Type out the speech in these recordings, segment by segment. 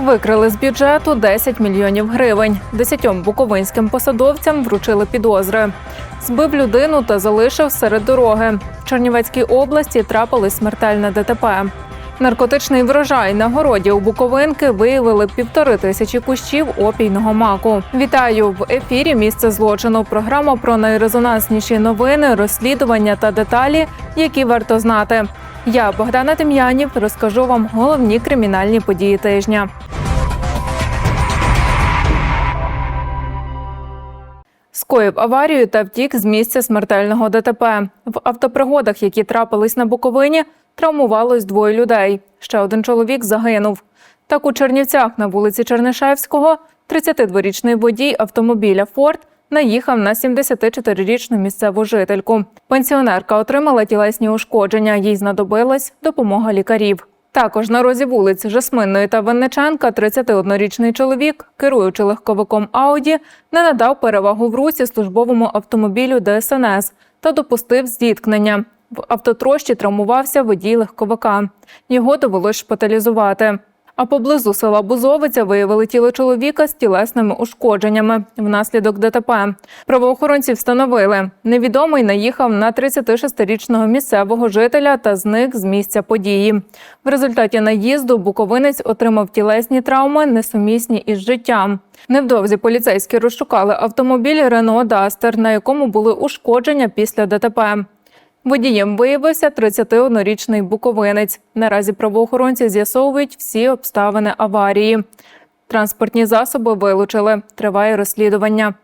Викрили з бюджету 10 мільйонів гривень. Десятьом буковинським посадовцям вручили підозри. Збив людину та залишив серед дороги. В Чернівецькій області трапилось смертельне ДТП. Наркотичний врожай на городі у Буковинки виявили півтори тисячі кущів опійного маку. Вітаю в ефірі. Місце злочину. Програма про найрезонансніші новини, розслідування та деталі, які варто знати. Я Богдана Дем'янів розкажу вам головні кримінальні події тижня. Скоїв аварію та втік з місця смертельного ДТП. В автопригодах, які трапились на Буковині, травмувалось двоє людей. Ще один чоловік загинув. Так у Чернівцях на вулиці Чернишевського 32-річний водій автомобіля Форд наїхав на 74-річну місцеву жительку. Пенсіонерка отримала тілесні ушкодження. Їй знадобилась допомога лікарів. Також на розі вулиць Жасминної та Винниченка 31-річний чоловік, керуючи легковиком Ауді, не надав перевагу в русі службовому автомобілю ДСНС та допустив зіткнення. В автотрощі травмувався водій легковика. Його довелось шпиталізувати. А поблизу села Бузовиця виявили тіло чоловіка з тілесними ушкодженнями внаслідок ДТП. Правоохоронці встановили, невідомий наїхав на 36-річного місцевого жителя та зник з місця події. В результаті наїзду буковинець отримав тілесні травми, несумісні із життям. Невдовзі поліцейські розшукали автомобіль Рено Дастер, на якому були ушкодження після ДТП. Водієм виявився 31-річний буковинець. Наразі правоохоронці з'ясовують всі обставини аварії. Транспортні засоби вилучили. Триває розслідування.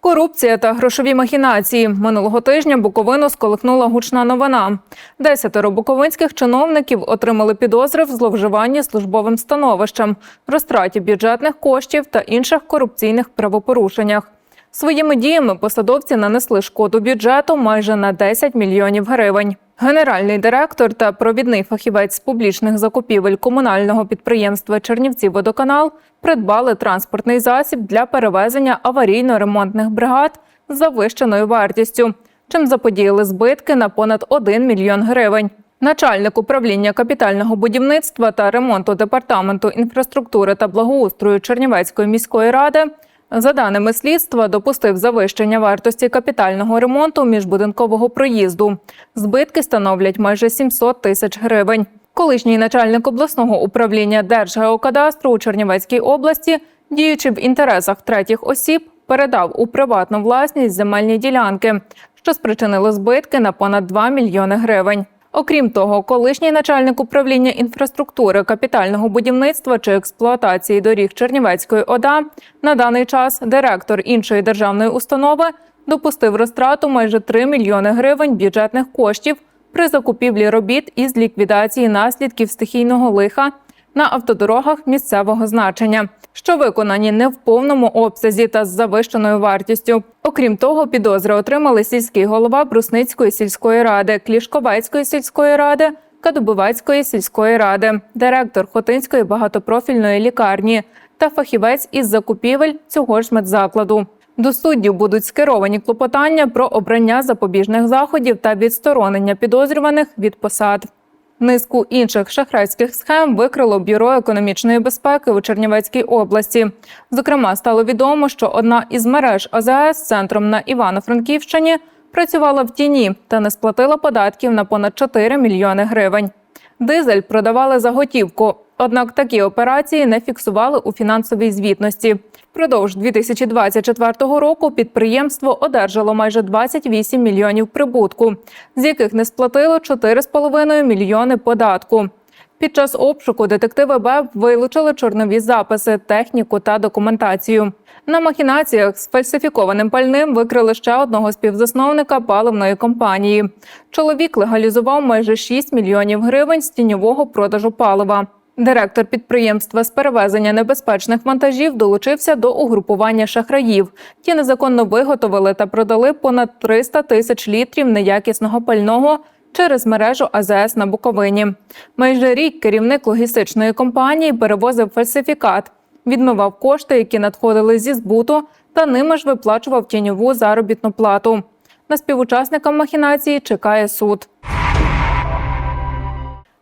Корупція та грошові махінації минулого тижня Буковину сколихнула гучна новина. Десятеро буковинських чиновників отримали підозри в зловживанні службовим становищем, розтраті бюджетних коштів та інших корупційних правопорушеннях. Своїми діями посадовці нанесли шкоду бюджету майже на 10 мільйонів гривень. Генеральний директор та провідний фахівець з публічних закупівель комунального підприємства Чернівці Водоканал придбали транспортний засіб для перевезення аварійно-ремонтних бригад з завищеною вартістю, чим заподіяли збитки на понад 1 мільйон гривень. Начальник управління капітального будівництва та ремонту департаменту інфраструктури та благоустрою Чернівецької міської ради за даними слідства, допустив завищення вартості капітального ремонту міжбудинкового проїзду. Збитки становлять майже 700 тисяч гривень. Колишній начальник обласного управління Держгеокадастру у Чернівецькій області, діючи в інтересах третіх осіб, передав у приватну власність земельні ділянки, що спричинило збитки на понад 2 мільйони гривень. Окрім того, колишній начальник управління інфраструктури, капітального будівництва чи експлуатації доріг Чернівецької ОДА на даний час директор іншої державної установи допустив розтрату майже 3 мільйони гривень бюджетних коштів при закупівлі робіт із ліквідації наслідків стихійного лиха на автодорогах місцевого значення, що виконані не в повному обсязі та з завищеною вартістю. Окрім того, підозри отримали сільський голова Брусницької сільської ради, Клішковецької сільської ради, Кадубовецької сільської ради, директор Хотинської багатопрофільної лікарні та фахівець із закупівель цього ж медзакладу. До суддів будуть скеровані клопотання про обрання запобіжних заходів та відсторонення підозрюваних від посад. Низку інших шахрайських схем викрило бюро економічної безпеки у Чернівецькій області. Зокрема, стало відомо, що одна із мереж АЗС центром на Івано-Франківщині працювала в тіні та не сплатила податків на понад 4 мільйони гривень. Дизель продавали за готівку. Однак такі операції не фіксували у фінансовій звітності. Впродовж 2024 року підприємство одержало майже 28 мільйонів прибутку, з яких не сплатило 4,5 мільйони податку. Під час обшуку детективи БЕП вилучили чорнові записи, техніку та документацію. На махінаціях з фальсифікованим пальним викрили ще одного співзасновника паливної компанії. Чоловік легалізував майже 6 мільйонів гривень з тіньового продажу палива. Директор підприємства з перевезення небезпечних вантажів долучився до угрупування шахраїв. Ті незаконно виготовили та продали понад 300 тисяч літрів неякісного пального через мережу АЗС на Буковині. Майже рік керівник логістичної компанії перевозив фальсифікат, відмивав кошти, які надходили зі збуту, та ними ж виплачував тіньову заробітну плату. На співучасникам махінації чекає суд.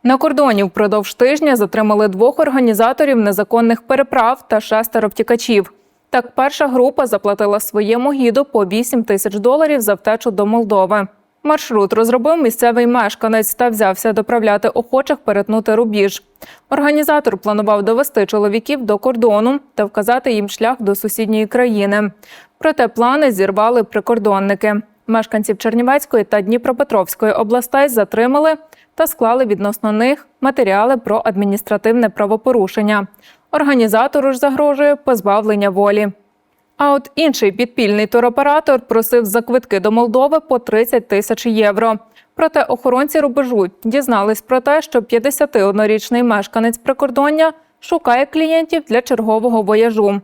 На кордоні впродовж тижня затримали двох організаторів незаконних переправ та шестеро втікачів. Так, перша група заплатила своєму гіду по 8 тисяч доларів за втечу до Молдови. Маршрут розробив місцевий мешканець та взявся доправляти охочих перетнути рубіж. Організатор планував довести чоловіків до кордону та вказати їм шлях до сусідньої країни. Проте плани зірвали прикордонники. Мешканців Чернівецької та Дніпропетровської областей затримали та склали відносно них матеріали про адміністративне правопорушення. Організатору ж загрожує позбавлення волі. А от інший підпільний туроператор просив за квитки до Молдови по 30 тисяч євро. Проте охоронці рубежу дізнались про те, що 51-річний мешканець прикордоння шукає клієнтів для чергового вояжу.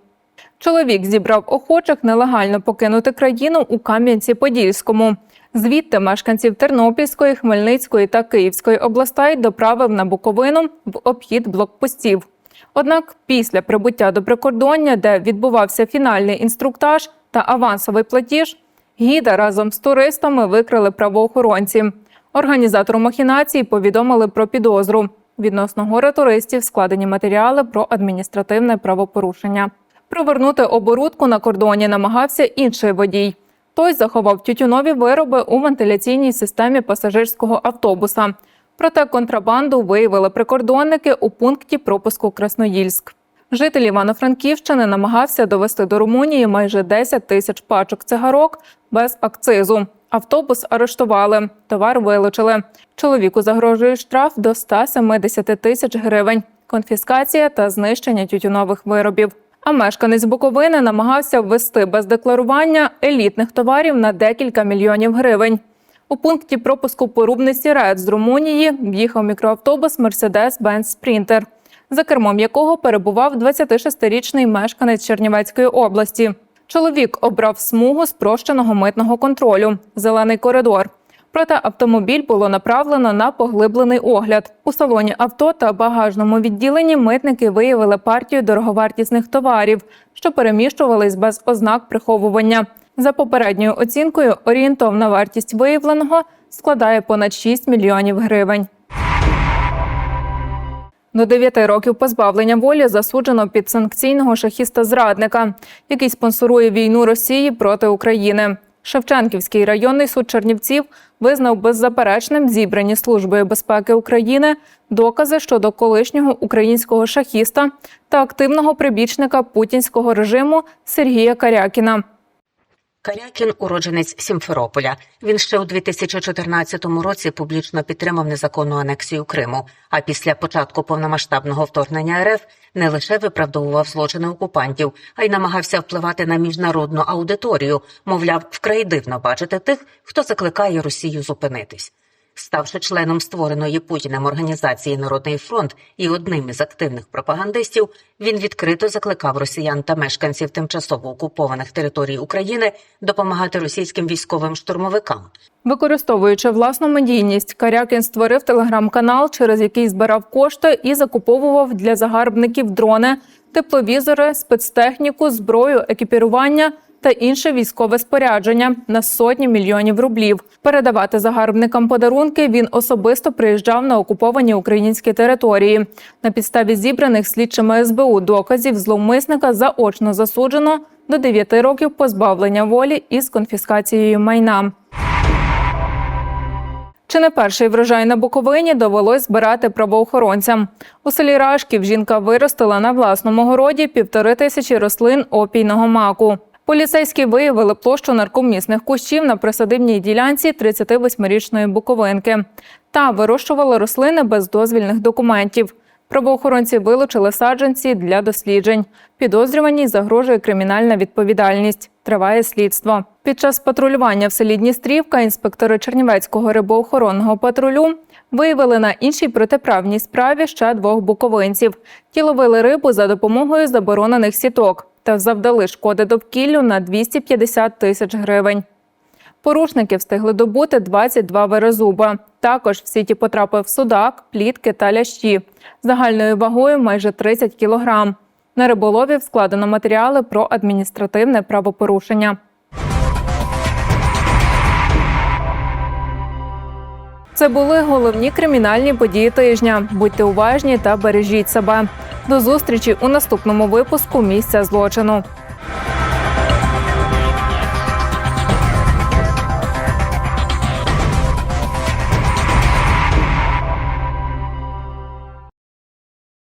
Чоловік зібрав охочих нелегально покинути країну у Кам'янці-Подільському. Звідти мешканців Тернопільської, Хмельницької та Київської областей доправив на Буковину в обхід блокпостів. Однак після прибуття до прикордоння, де відбувався фінальний інструктаж та авансовий платіж, гіда разом з туристами викрили правоохоронці. Організатору махінації повідомили про підозру. Відносно горе туристів складені матеріали про адміністративне правопорушення. Привернути оборудку на кордоні намагався інший водій. Той заховав тютюнові вироби у вентиляційній системі пасажирського автобуса. Проте контрабанду виявили прикордонники у пункті пропуску Красноїльськ. Житель Івано-Франківщини намагався довести до Румунії майже 10 тисяч пачок цигарок без акцизу. Автобус арештували, товар вилучили. Чоловіку загрожує штраф до 170 тисяч гривень, конфіскація та знищення тютюнових виробів. А мешканець Буковини намагався ввести без декларування елітних товарів на декілька мільйонів гривень. У пункті пропуску порубний сірець з Румунії в'їхав мікроавтобус Mercedes-Benz Sprinter, за кермом якого перебував 26-річний мешканець Чернівецької області. Чоловік обрав смугу спрощеного митного контролю зелений коридор. Проте автомобіль було направлено на поглиблений огляд. У салоні авто та багажному відділенні митники виявили партію дороговартісних товарів, що переміщувались без ознак приховування. За попередньою оцінкою, орієнтовна вартість виявленого складає понад 6 мільйонів гривень. До 9 років позбавлення волі засуджено підсанкційного шахіста-зрадника, який спонсорує війну Росії проти України. Шевченківський районний суд Чернівців визнав беззаперечним зібрані службою безпеки України докази щодо колишнього українського шахіста та активного прибічника путінського режиму Сергія Карякіна. Карякін – уродженець Сімферополя. Він ще у 2014 році публічно підтримав незаконну анексію Криму. А після початку повномасштабного вторгнення РФ не лише виправдовував злочини окупантів, а й намагався впливати на міжнародну аудиторію. Мовляв, вкрай дивно бачити тих, хто закликає Росію зупинитись. Ставши членом створеної Путіним організації Народний фронт і одним із активних пропагандистів, він відкрито закликав росіян та мешканців тимчасово окупованих територій України допомагати російським військовим штурмовикам. Використовуючи власну медійність, Карякін створив телеграм-канал, через який збирав кошти і закуповував для загарбників дрони, тепловізори, спецтехніку, зброю, екіпірування та інше військове спорядження на сотні мільйонів рублів. Передавати загарбникам подарунки він особисто приїжджав на окуповані українські території. На підставі зібраних слідчими СБУ доказів зловмисника заочно засуджено до 9 років позбавлення волі із конфіскацією майна. Чи не перший врожай на Буковині довелось збирати правоохоронцям? У селі Рашків жінка виростила на власному городі півтори тисячі рослин опійного маку. Поліцейські виявили площу наркомісних кущів на присадибній ділянці 38-річної буковинки та вирощували рослини без дозвільних документів. Правоохоронці вилучили саджанці для досліджень. Підозрюваній загрожує кримінальна відповідальність. Триває слідство. Під час патрулювання в селі Дністрівка інспектори Чернівецького рибоохоронного патрулю виявили на іншій протиправній справі ще двох буковинців. Ті ловили рибу за допомогою заборонених сіток та завдали шкоди довкіллю на 250 тисяч гривень. Порушники встигли добути 22 верезуба. Також в сіті потрапив судак, плітки та лящі загальною вагою майже 30 кілограм. На риболовів складено матеріали про адміністративне правопорушення. Це були головні кримінальні події тижня. Будьте уважні та бережіть себе. До зустрічі у наступному випуску місця злочину.